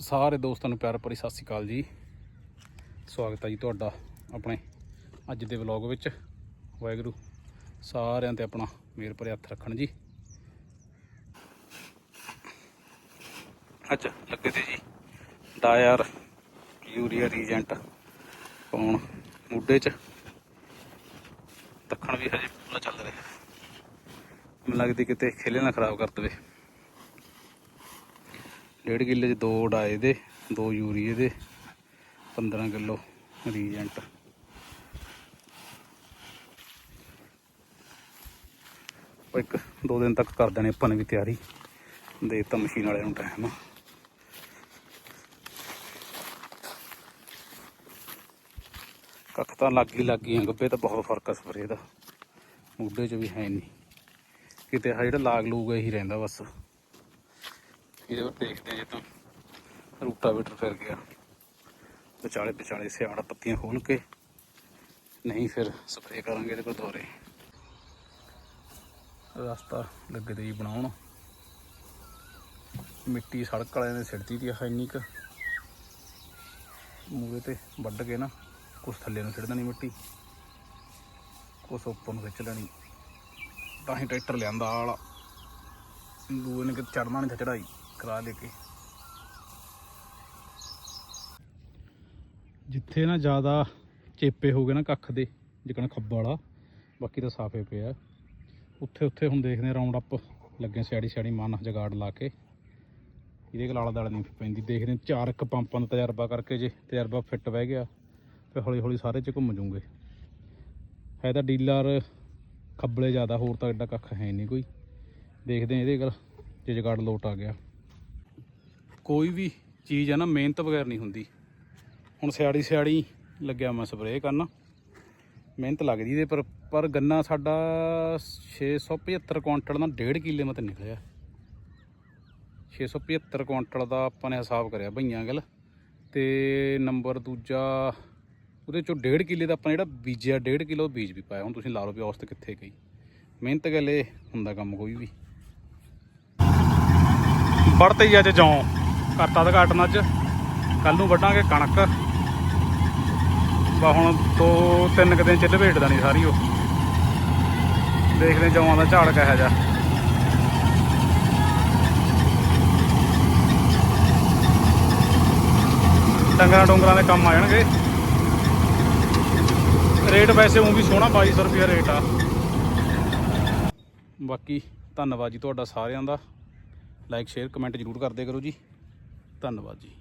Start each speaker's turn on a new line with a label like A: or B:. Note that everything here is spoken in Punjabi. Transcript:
A: ਸਾਰੇ ਦੋਸਤਾਂ ਨੂੰ ਪਿਆਰ ਭਰੀ ਸਤਿ ਸ਼੍ਰੀ ਅਕਾਲ ਜੀ। ਸਵਾਗਤ ਹੈ ਜੀ ਤੁਹਾਡਾ ਆਪਣੇ ਅੱਜ ਦੇ ਵਲੌਗ ਵਿੱਚ। ਵਾਹਿਗੁਰੂ ਸਾਰਿਆਂ ਤੇ ਆਪਣਾ ਮੇਰ ਭਰੇ ਹੱਥ ਰੱਖਣ ਜੀ। ਅੱਛਾ, ਲੱਗੇ ਤੇ ਜੀ। ਡਾਇਰ ਯੂਰੀਆ ਰੀਜੈਂਟ ਪਾਉਣ ਮੁੱਢੇ 'ਚ। ਦੱਖਣ ਵੀ ਹਜੇ ਪੂਰਾ ਚੱਲ ਰਿਹਾ। ਮੈਨੂੰ ਲੱਗਦੀ ਕਿਤੇ ਖੇਲੇ ਨਾ ਖਰਾਬ ਕਰ ਦਵੇ। ਡੇਢ ਕਿੱਲੇ 'ਚ ਦੋ ਡਾਏ ਦੇ, ਦੋ ਯੂਰੀਏ ਦੇ 15 ਕਿਲੋ ਰੀਜੈਂਟ। ਇੱਕ ਦੋ ਦਿਨ ਤੱਕ ਕਰ ਦੇਣੇ ਆਪਾਂ ਨੇ ਵੀ ਤਿਆਰੀ। ਦੇ ਤਾਂ ਮਸ਼ੀਨ ਵਾਲਿਆਂ ਨੂੰ ਟਾਈਮ ਕੱਖ ਤਾਂ ਲੱਗ ਹੀ ਲੱਗ ਗਈਆਂ, ਗੱਬੇ ਤਾਂ ਬਹੁਤ ਫ਼ਰਕ ਆ ਸਪਰੇ ਦਾ। ਮੁੱਢੇ 'ਚ ਵੀ ਹੈ ਨਹੀਂ ਕਿਤੇ ਆ ਜਿਹੜਾ ਲਾਗ ਲੂਗ ਇਹੀ ਰਹਿੰਦਾ ਬਸ। ਇਹਦੇ ਵੱਲ ਦੇਖਦੇ ਜੇ ਤਾਂ। ਰੂਟਾਵੇਟਰ ਫਿਰ ਗਿਆ। ਵਿਚਾਲੇ ਵਿਚਾਲੇ ਸਿਆੜ ਪੱਤੀਆਂ ਖੋਲ ਕੇ। ਨਹੀਂ ਫਿਰ ਸਪਰੇਅ ਕਰਾਂਗੇ ਇਹਦੇ ਪਰ ਦੋਰੇ ਰਸਤਾ ਲੱਗੇ ਤੇ ਜੀ ਬਣਾਉਣ। ਮਿੱਟੀ ਸੜਕ ਵਾਲਿਆਂ ਨੇ ਸਿੱਟਦੀ ਦੀ ਆ ਇੰਨੀ ਕੁ। ਮੂਰੇ ਤੇ ਵੱਢ ਕੇ ਨਾ, ਕੁਛ ਥੱਲੇ ਨੂੰ ਸਿੱਟ ਦੇਣੀ ਮਿੱਟੀ। ਕੁਛ ਉੱਪਰ ਨੂੰ ਖਿੱਚ ਲੈਣੀ। ਤਾਂ ਹੀ ਟਰੈਕਟਰ ਲਿਆਂਦਾ ਆਹ ਵਾਲਾ। ਦੂਏ ਨੇ ਕਿ ਚੜਨਾ ਨਹੀਂ ਚੜਾਈ ਕਰਾ ਲੈ ਕੇ। ਜਿੱਥੇ ਨਾ ਜ਼ਿਆਦਾ ਚੇਪੇ ਹੋ ਗਏ ਨਾ ਕੱਖ ਦੇ, ਜਿਕਣ ਖੱਬਾ ਵਾਲਾ, ਬਾਕੀ ਤਾਂ ਸਾਫੇ ਪਿਆ ਉੱਥੇ ਉੱਥੇ ਹੁਣ ਦੇਖਦੇ ਰਾਉਂਡ ਅਪ ਲੱਗੇ ਸਿਆੜੀ ਸਿਆੜੀ ਮਨ ਜਗਾੜ ਲਾ ਕੇ। ਇਹਦੇ ਕੋਲ ਆਲਾ ਦਾਲ ਨਹੀਂ ਪੈਂਦੀ। ਦੇਖਦੇ ਚਾਰ ਇੱਕ ਪੰਪਾਂ ਦਾ ਤਜਰਬਾ ਕਰਕੇ ਜੇ ਤਜਰਬਾ ਫਿੱਟ ਬਹਿ ਗਿਆ, ਫਿਰ ਹੌਲੀ ਹੌਲੀ ਸਾਰੇ ਚ ਘੁੰਮ ਜੂਗੇ। ਹੈ ਤਾਂ ਡੀਲਰ ਖੱਬਲੇ ਜ਼ਿਆਦਾ, ਹੋਰ ਤਾਂ ਐਡਾ ਕੱਖ ਹੈ ਨਹੀਂ ਕੋਈ। ਦੇਖਦੇ ਇਹਦੇ ਕੋਲ, ਜੇ ਜਗਾੜ ਲੋਟ ਆ ਗਿਆ। ਕੋਈ ਵੀ ਚੀਜ਼ ਹੈ ਨਾ, ਮਿਹਨਤ ਬਗੈਰ ਨਹੀਂ ਹੁੰਦੀ। ਹੁਣ ਸਿਆੜੀ ਸਿਆੜੀ ਲੱਗਿਆ ਮੈਂ ਸਪਰੇਅ ਕਰਨ। ਮਿਹਨਤ ਲੱਗਦੀ ਇਹਦੇ ਪਰ ਪਰ ਗੰਨਾ ਸਾਡਾ 675 ਕੁਇੰਟਲ ਦਾ ਡੇਢ ਕਿੱਲੇ ਮਤ ਨਿਕਲਿਆ। 675 ਕੁਇੰਟਲ ਦਾ ਆਪਾਂ ਨੇ ਹਿਸਾਬ ਕਰਿਆ ਭਈਆਂ ਗੱਲ ਤੇ ਨੰਬਰ ਦੂਜਾ, ਉਹਦੇ ਚੋਂ ਡੇਢ ਕਿੱਲੇ ਦਾ ਆਪਾਂ ਜਿਹੜਾ ਬੀਜਿਆ, ਡੇਢ ਕਿਲੋ ਬੀਜ ਵੀ ਪਾਇਆ। ਹੁਣ ਤੁਸੀਂ ਲਾ ਲਓ ਵੀ ਔਸਤ ਕਿੱਥੇ ਗਈ। ਮਿਹਨਤ ਗੱਲ ਹੁੰਦਾ ਕੰਮ ਕੋਈ ਵੀ। ਵੜਤੇ ਹੀ ਅੱਜ ਜੌਂ। ਕਰਤਾ ਦਾ ਘਾਟਨ ਅੱਜ। ਕੱਲ ਨੂੰ ਵੱਢਾਂਗੇ ਕਣਕ। ਬਾ ਹੁਣ ਦੋ ਤਿੰਨ ਕੁ ਦਿਨ ਚ ਲਪੇਟ ਨਹੀਂ ਸਾਰੀ ਉਹ। ਦੇਖਦੇ ਜਵਾਂ ਦਾ ਝਾੜ ਕਿਹੋ ਜਿਹਾ। ਡੰਗਰਾਂ ਡੋਂਗਰਾਂ ਦੇ ਕੰਮ ਆ ਜਾਣਗੇ। ਰੇਟ ਵੈਸੇ ਉਹ ਵੀ ਸੋਹਣਾ 2200 ਰੁਪਏ ਰੇਟ ਆ। ਬਾਕੀ ਧੰਨਵਾਦ ਜੀ ਤੁਹਾਡਾ ਸਾਰਿਆਂ ਦਾ। ਲਾਈਕ, ਸ਼ੇਅਰ, ਕਮੈਂਟ ਜ਼ਰੂਰ ਕਰਦੇ ਕਰੋ ਜੀ। ਧੰਨਵਾਦ ਜੀ।